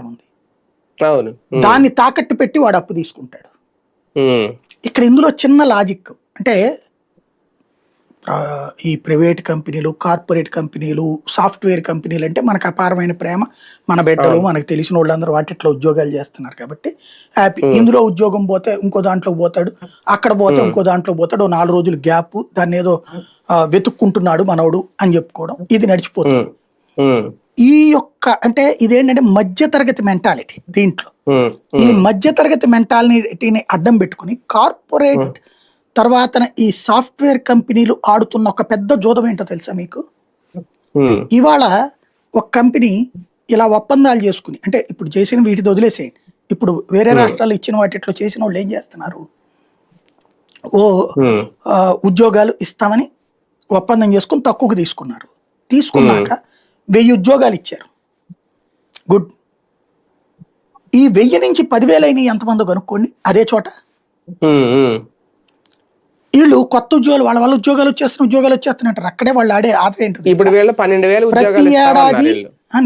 ఉంది. దాన్ని తాకట్టు పెట్టి వాడు అప్పు తీసుకుంటాడు. ఇక్కడ ఇందులో చిన్న లాజిక్. అంటే ఈ ప్రైవేట్ కంపెనీలు కార్పొరేట్ కంపెనీలు సాఫ్ట్వేర్ కంపెనీలు అంటే మనకు అపారమైన ప్రేమ. మన బిడ్డలు మనకు తెలిసిన వాళ్ళందరూ వాటిట్లో ఉద్యోగాలు చేస్తున్నారు కాబట్టి హ్యాపీ. ఇందులో ఉద్యోగం పోతే ఇంకో దాంట్లో పోతాడు. అక్కడ పోతే ఇంకో దాంట్లో పోతాడు. నాలుగు రోజులు గ్యాప్. దాన్ని ఏదో వెతుక్కుంటున్నాడు మనవడు అని చెప్పుకోవడం. ఇది నడిచిపోతుంది. ఈ యొక్క అంటే ఇదేంటంటే మధ్యతరగతి మెంటాలిటీ దీంట్లో. ఈ మధ్యతరగతి మెంటాలిటీని అడ్డం పెట్టుకుని కార్పొరేట్ తర్వాత ఈ సాఫ్ట్వేర్ కంపెనీలు ఆడుతున్న ఒక పెద్ద జోదం ఏంటో తెలుసా మీకు? ఇవాళ ఒక కంపెనీ ఇలా ఒప్పందాలు చేసుకుని అంటే ఇప్పుడు చేసిన వీటితో వదిలేసేయండి. ఇప్పుడు వేరే రాష్ట్రాలు ఇచ్చిన వాటిట్లో చేసిన వాళ్ళు ఏం చేస్తున్నారు? ఓ ఉద్యోగాలు ఇస్తామని ఒప్పందం చేసుకుని తక్కువకు తీసుకున్నారు. తీసుకున్నాక వెయ్యి ఉద్యోగాలు ఇచ్చారు. గుడ్. ఈ వెయ్యి నుంచి పదివేలు అయినాయి ఎంతమంది కనుక్కోండి. అదే చోట వీళ్ళు కొత్త ఉద్యోగాలు వాళ్ళ వాళ్ళ ఉద్యోగాలు వచ్చేస్తున్న ఉద్యోగాలు వచ్చేస్తున్నట్టు అక్కడే వాళ్ళు ఆడే ఆట ఏంటో? ఇప్పుడు వీళ్ళు పన్నెండు వేలు ప్రతి ఏడాది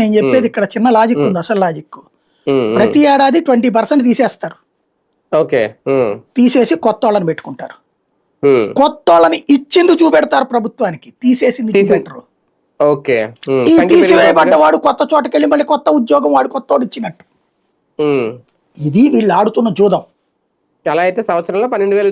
నేను చెప్పేది ఇక్కడ చిన్న లాజిక్ ఉంది అసలు లాజిక్ ప్రతి ఏడాది ట్వంటీ పర్సెంట్ తీసేస్తారు. ఓకే తీసేసి కొత్త వాళ్ళని పెట్టుకుంటారు. కొత్త వాళ్ళని ఇచ్చింది చూపెడతారు ప్రభుత్వానికి. తీసేసింది చూపెట్టరు. ఓకే. ఈ సంఖ్య తీసివేయబడ్డ వాడు కొత్త చోటకెళ్ళి మళ్ళీ కొత్త ఉద్యోగం వాడు కొత్త వాడు ఇచ్చినట్టు. ఇది వీళ్ళు ఆడుతున్న జూదం. అలా అయితే సంవత్సరంలో పన్నెండు వేలు